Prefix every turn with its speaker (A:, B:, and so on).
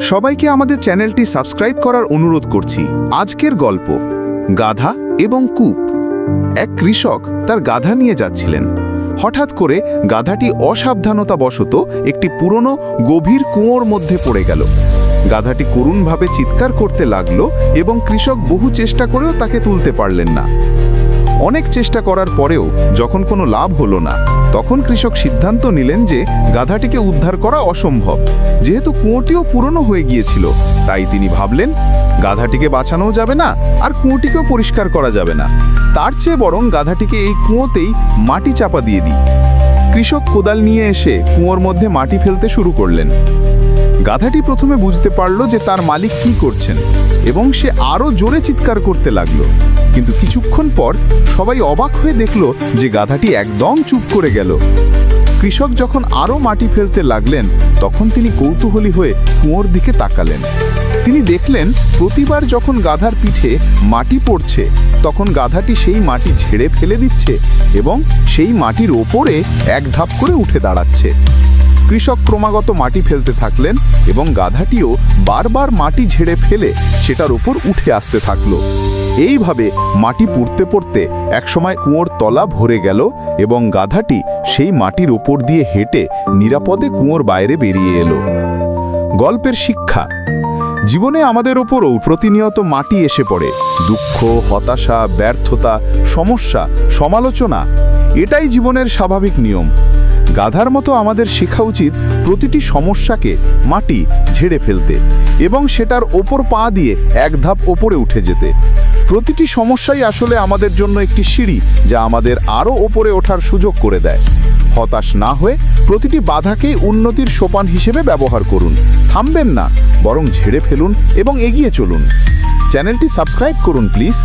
A: সবাইকে আমাদের চ্যানেলটি সাবস্ক্রাইব করার অনুরোধ করছি। আজকের গল্প, গাধা এবং কূপ। এক কৃষক তার গাধা নিয়ে যাচ্ছিলেন। হঠাৎ করে গাধাটি অসাবধানতাবশত একটি পুরনো, গভীর কুঁয়োর মধ্যে পড়ে গেল। গাধাটি করুণভাবে চিৎকার করতে লাগল এবং কৃষক বহু চেষ্টা করেও তাকে তুলতে পারলেন না। অনেক চেষ্টা করার পরেও যখন কোনো লাভ হলো না, তখন কৃষক সিদ্ধান্ত নিলেন যে গাধাটিকে উদ্ধার করা অসম্ভব। যেহেতু কুঁয়োটিও পুরনো হয়ে গিয়েছিল, তাই তিনি ভাবলেন, গাধাটিকে বাঁচানোও যাবে না আর কুঁয়োটিকেও পরিষ্কার করা যাবে না। তার চেয়ে বরং গাধাটিকে এই কুঁয়োতেই মাটি চাপা দিয়ে দিই। কৃষক কোদাল নিয়ে এসে কুঁয়োর মধ্যে মাটি ফেলতে শুরু করলেন। গাধাটি প্রথমে বুঝতে পারল যে তার মালিক কি করছেন এবং সে আরও জোরে চিৎকার করতে লাগল। কিন্তু কিছুক্ষণ পর সবাই অবাক হয়ে দেখল যে গাধাটি একদম চুপ করে গেল। কৃষক যখন আরও মাটি ফেলতে লাগলেন, তখন তিনি কৌতূহলী হয়ে কুয়োর দিকে তাকালেন। তিনি দেখলেন, প্রতিবার যখন গাধার পিঠে মাটি পড়ছে, তখন গাধাটি সেই মাটি ঝেড়ে ফেলে দিচ্ছে এবং সেই মাটির ওপরে এক ধাপ করে উঠে দাঁড়াচ্ছে। কৃষক ক্রমাগত মাটি ফেলতে থাকলেন এবং গাধাটিও বারবার মাটি ঝেড়ে ফেলে সেটার উপর উঠে আসতে থাকল। এইভাবে মাটি পুড়তে পড়তে একসময় কুঁয়োর তলা ভরে গেল এবং গাধাটি সেই মাটির ওপর দিয়ে হেঁটে নিরাপদে কুয়োর বাইরে বেরিয়ে এলো। গল্পের শিক্ষা, জীবনে আমাদের ওপরও প্রতিনিয়ত মাটি এসে পড়ে। দুঃখ, হতাশা, ব্যর্থতা, সমস্যা, সমালোচনা এটাই জীবনের স্বাভাবিক নিয়ম। গাধার মতো আমাদের শেখা উচিত প্রতিটি সমস্যাকে মাটি ঝেড়ে ফেলতে এবং সেটার ওপর পা দিয়ে এক ধাপ ওপরে উঠে যেতে। প্রতিটি সমস্যাই আসলে আমাদের জন্য একটি সিঁড়ি যা আমাদের আরও ওপরে ওঠার সুযোগ করে দেয়। হতাশ না হয়ে প্রতিটি বাধাকেই উন্নতির সোপান হিসেবে ব্যবহার করুন। থামবেন না, বরং ঝেড়ে ফেলুন এবং এগিয়ে চলুন। চ্যানেলটি সাবস্ক্রাইব করুন, প্লিজ।